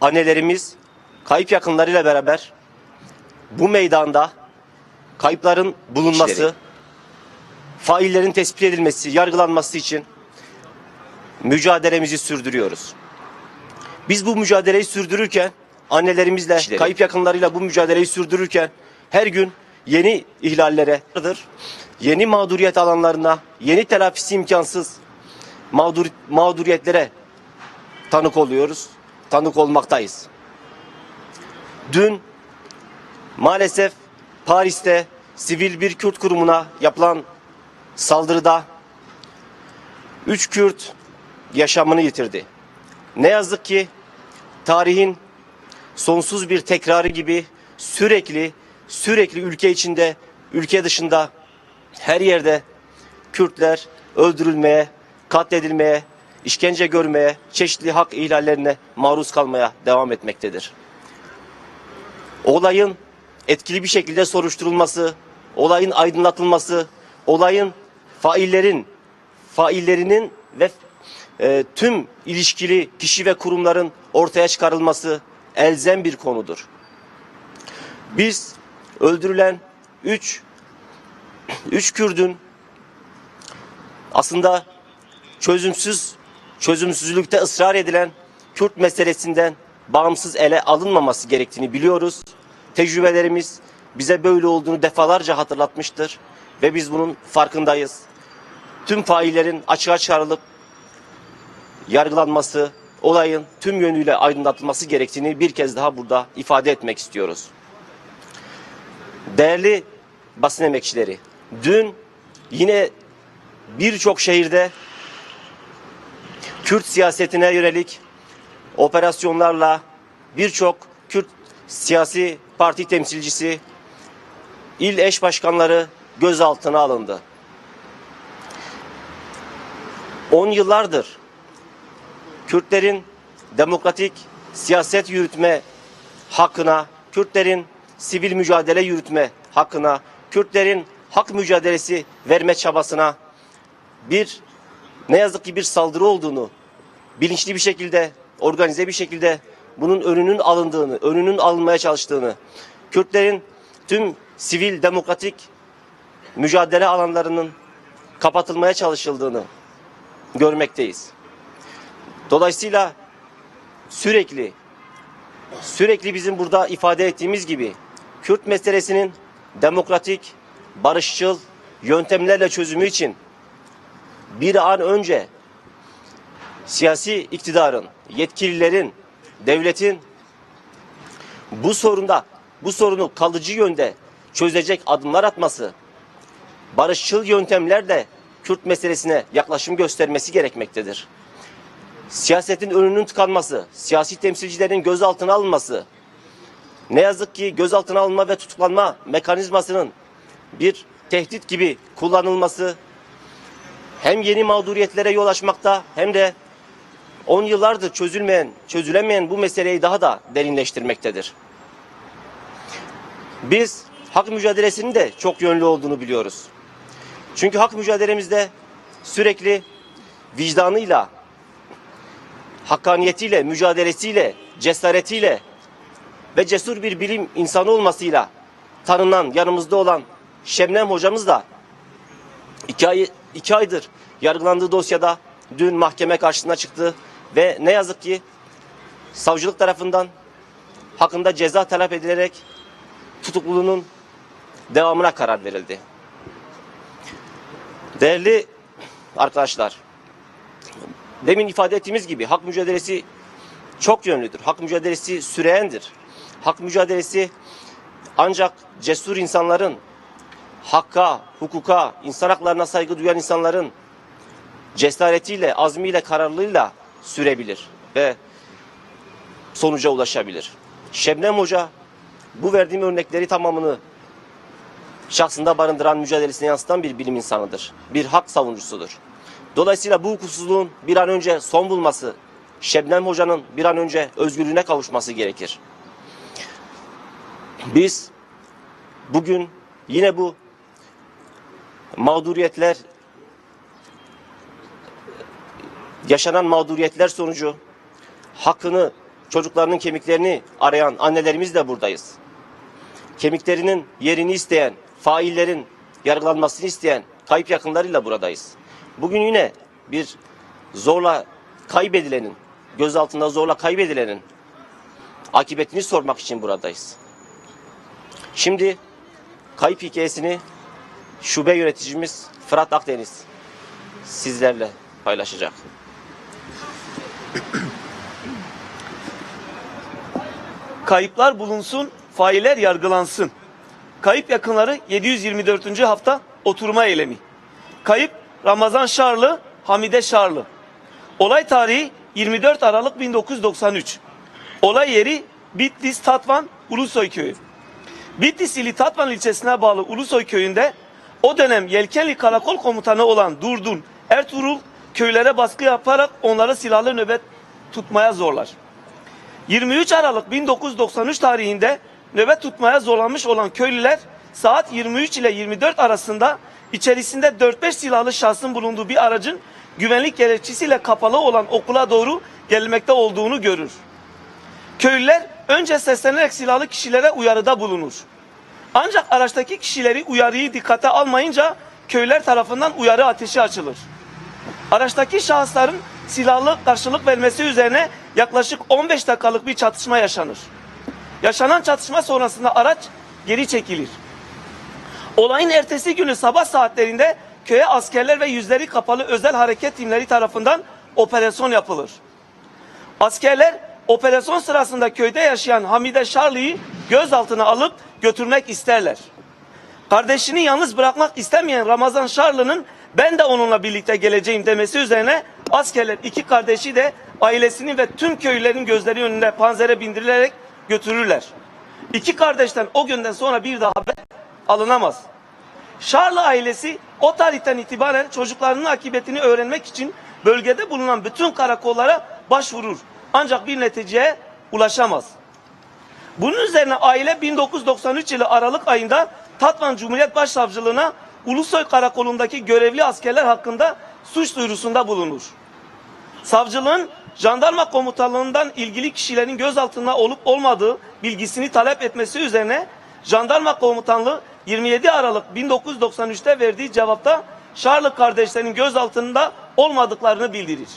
annelerimiz kayıp yakınlarıyla beraber bu meydanda kayıpların bulunması, İşleri. faillerin tespit edilmesi, yargılanması için mücadelemizi sürdürüyoruz. Biz bu mücadeleyi sürdürürken annelerimizle, İşleri. kayıp yakınlarıyla bu mücadeleyi sürdürürken her gün yeni ihlallere, yeni mağduriyet alanlarına, yeni telafisi imkansız mağdur, mağduriyetlere tanık oluyoruz, tanık olmaktayız. Dün maalesef Paris'te sivil bir Kürt kurumuna yapılan saldırıda 3 Kürt yaşamını yitirdi. Ne yazık ki tarihin sonsuz bir tekrarı gibi sürekli sürekli ülke içinde, ülke dışında her yerde Kürtler öldürülmeye, katledilmeye, işkence görmeye, çeşitli hak ihlallerine maruz kalmaya devam etmektedir. Olayın etkili bir şekilde soruşturulması, olayın aydınlatılması, olayın faillerin faillerinin ve e, tüm ilişkili kişi ve kurumların ortaya çıkarılması elzem bir konudur. Biz öldürülen 3 3 Kürdün aslında çözümsüz çözümsüzlükte ısrar edilen Kürt meselesinden bağımsız ele alınmaması gerektiğini biliyoruz. Tecrübelerimiz bize böyle olduğunu defalarca hatırlatmıştır ve biz bunun farkındayız. Tüm faillerin açığa çıkarılıp yargılanması, olayın tüm yönüyle aydınlatılması gerektiğini bir kez daha burada ifade etmek istiyoruz. Değerli basın emekçileri, dün yine birçok şehirde Kürt siyasetine yönelik operasyonlarla birçok Kürt siyasi parti temsilcisi, il eş başkanları gözaltına alındı. 10 yıllardır Kürtlerin demokratik siyaset yürütme hakkına, Kürtlerin sivil mücadele yürütme hakkına, Kürtlerin hak mücadelesi verme çabasına bir ne yazık ki bir saldırı olduğunu bilinçli bir şekilde, organize bir şekilde bunun önünün alındığını, önünün alınmaya çalıştığını, Kürtlerin tüm sivil demokratik mücadele alanlarının kapatılmaya çalışıldığını görmekteyiz. Dolayısıyla sürekli sürekli bizim burada ifade ettiğimiz gibi Kürt meselesinin demokratik, barışçıl yöntemlerle çözümü için bir an önce siyasi iktidarın, yetkililerin, devletin bu sorunda bu sorunu kalıcı yönde çözecek adımlar atması, barışçıl yöntemlerle Kürt meselesine yaklaşım göstermesi gerekmektedir. Siyasetin önünün tıkanması, siyasi temsilcilerin gözaltına alınması, ne yazık ki gözaltına alınma ve tutuklanma mekanizmasının bir tehdit gibi kullanılması hem yeni mağduriyetlere yol açmakta hem de 10 yıllardır çözülmeyen, çözülemeyen bu meseleyi daha da derinleştirmektedir. Biz hak mücadelesinin de çok yönlü olduğunu biliyoruz. Çünkü hak mücadelemizde sürekli vicdanıyla, hakkaniyetiyle, mücadelesiyle, cesaretiyle ve cesur bir bilim insanı olmasıyla tanınan, yanımızda olan Şebnem hocamız da iki, ay, iki aydır yargılandığı dosyada dün mahkeme karşısına çıktı ve ne yazık ki savcılık tarafından hakkında ceza talep edilerek tutukluluğunun devamına karar verildi. Değerli arkadaşlar, demin ifade ettiğimiz gibi hak mücadelesi çok yönlüdür. Hak mücadelesi süreyendir. Hak mücadelesi ancak cesur insanların hakka, hukuka, insan haklarına saygı duyan insanların cesaretiyle, azmiyle, kararlılığıyla sürebilir ve sonuca ulaşabilir. Şebnem Hoca bu verdiğim örnekleri tamamını şahsında barındıran mücadelesine yansıtan bir bilim insanıdır. Bir hak savunucusudur. Dolayısıyla bu hukuksuzluğun bir an önce son bulması, Şebnem Hoca'nın bir an önce özgürlüğüne kavuşması gerekir. Biz bugün yine bu mağduriyetler yaşanan mağduriyetler sonucu hakkını çocuklarının kemiklerini arayan annelerimiz de buradayız. Kemiklerinin yerini isteyen, faillerin yargılanmasını isteyen kayıp yakınlarıyla buradayız. Bugün yine bir zorla kaybedilenin, gözaltında zorla kaybedilenin akıbetini sormak için buradayız. Şimdi kayıp hikayesini şube yöneticimiz Fırat Akdeniz sizlerle paylaşacak. Kayıplar bulunsun, failler yargılansın. Kayıp yakınları 724. hafta oturma eylemi. Kayıp Ramazan Şarlı, Hamide Şarlı. Olay tarihi 24 Aralık 1993. Olay yeri Bitlis Tatvan Ulusoy Köyü. Bitlis ili Tatvan ilçesine bağlı Ulusoy Köyü'nde o dönem Yelkenli Karakol Komutanı olan Durdun Ertuğrul köylere baskı yaparak onları silahlı nöbet tutmaya zorlar. 23 Aralık 1993 tarihinde nöbet tutmaya zorlanmış olan köylüler saat 23 ile 24 arasında içerisinde 4-5 silahlı şahsın bulunduğu bir aracın güvenlik gerekçesiyle kapalı olan okula doğru gelmekte olduğunu görür. Köylüler önce seslenerek silahlı kişilere uyarıda bulunur. Ancak araçtaki kişileri uyarıyı dikkate almayınca köylüler tarafından uyarı ateşi açılır. Araçtaki şahısların silahlı karşılık vermesi üzerine yaklaşık 15 dakikalık bir çatışma yaşanır. Yaşanan çatışma sonrasında araç geri çekilir. Olayın ertesi günü sabah saatlerinde köye askerler ve yüzleri kapalı özel hareket timleri tarafından operasyon yapılır. Askerler operasyon sırasında köyde yaşayan Hamide Şarlı'yı gözaltına alıp götürmek isterler. Kardeşini yalnız bırakmak istemeyen Ramazan Şarlı'nın ben de onunla birlikte geleceğim demesi üzerine askerler iki kardeşi de ailesinin ve tüm köylülerin gözleri önünde panzere bindirilerek götürürler. İki kardeşten o günden sonra bir daha haber alınamaz. Şarlı ailesi o tarihten itibaren çocuklarının akıbetini öğrenmek için bölgede bulunan bütün karakollara başvurur. Ancak bir neticeye ulaşamaz. Bunun üzerine aile 1993 yılı Aralık ayında Tatvan Cumhuriyet Başsavcılığına Ulusoy Karakolu'ndaki görevli askerler hakkında suç duyurusunda bulunur. Savcılığın jandarma komutanlığından ilgili kişilerin gözaltında olup olmadığı bilgisini talep etmesi üzerine jandarma komutanlığı 27 Aralık 1993'te verdiği cevapta Şarlı kardeşlerinin gözaltında olmadıklarını bildirir.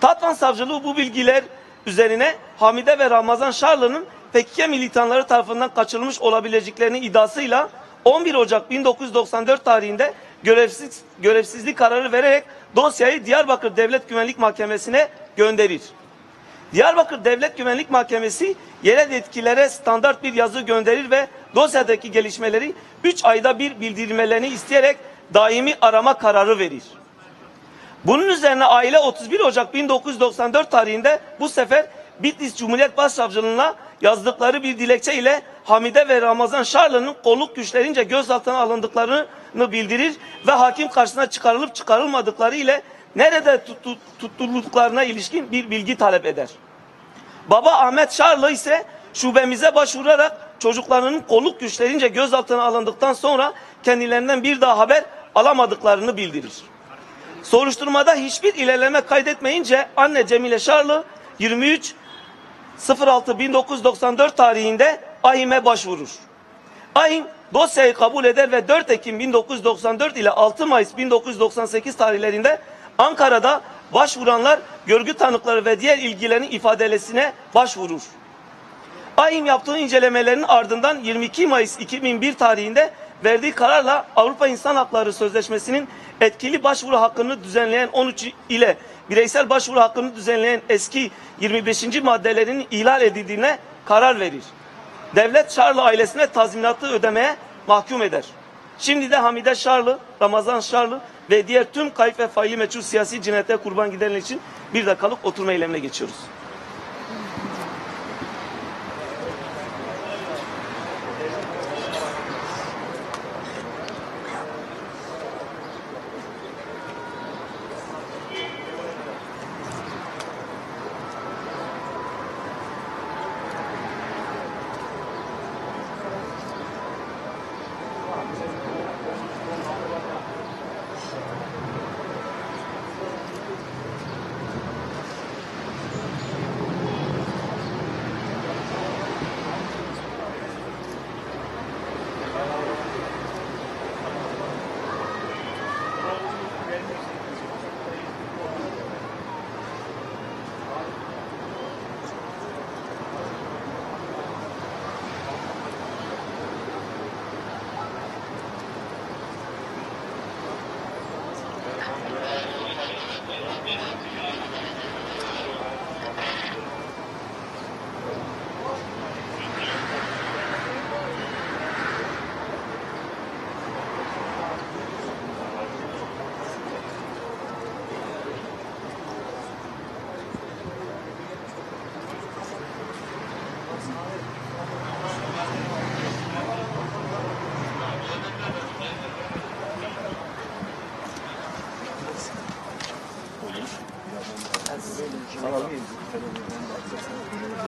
Tatvan Savcılığı bu bilgiler üzerine Hamide ve Ramazan Şarlı'nın PKK militanları tarafından kaçırılmış olabileceklerini iddiasıyla 11 Ocak 1994 tarihinde görevsiz, görevsizlik kararı vererek dosyayı Diyarbakır Devlet Güvenlik Mahkemesi'ne gönderir. Diyarbakır Devlet Güvenlik Mahkemesi yerel yetkililere standart bir yazı gönderir ve dosyadaki gelişmeleri 3 ayda bir bildirmelerini isteyerek daimi arama kararı verir. Bunun üzerine aile 31 Ocak 1994 tarihinde bu sefer Bitlis Cumhuriyet Başsavcılığına yazdıkları bir dilekçe ile Hamide ve Ramazan Şarlı'nın kolluk güçlerince gözaltına alındıklarını bildirir ve hakim karşısına çıkarılıp çıkarılmadıkları ile nerede tuttu, tutulduklarına ilişkin bir bilgi talep eder. Baba Ahmet Şarlı ise şubemize başvurarak çocuklarının kolluk güçlerince gözaltına alındıktan sonra kendilerinden bir daha haber alamadıklarını bildirir. Soruşturmada hiçbir ilerleme kaydetmeyince anne Cemile Şarlı 23 06 1994 tarihinde AİM'e başvurur. AİM dosyayı kabul eder ve 4 Ekim 1994 ile 6 Mayıs 1998 tarihlerinde Ankara'da başvuranlar görgü tanıkları ve diğer ilgilerin ifadelesine başvurur. AİM yaptığı incelemelerin ardından 22 Mayıs 2001 tarihinde verdiği kararla Avrupa İnsan Hakları Sözleşmesi'nin etkili başvuru hakkını düzenleyen 13 ile bireysel başvuru hakkını düzenleyen eski 25. maddelerin ihlal edildiğine karar verir. Devlet Şarlı ailesine tazminatı ödemeye mahkum eder. Şimdi de Hamide Şarlı, Ramazan Şarlı ve diğer tüm kayıp ve faili meçhul siyasi cinayete kurban gidenler için bir dakikalık oturma eylemine geçiyoruz.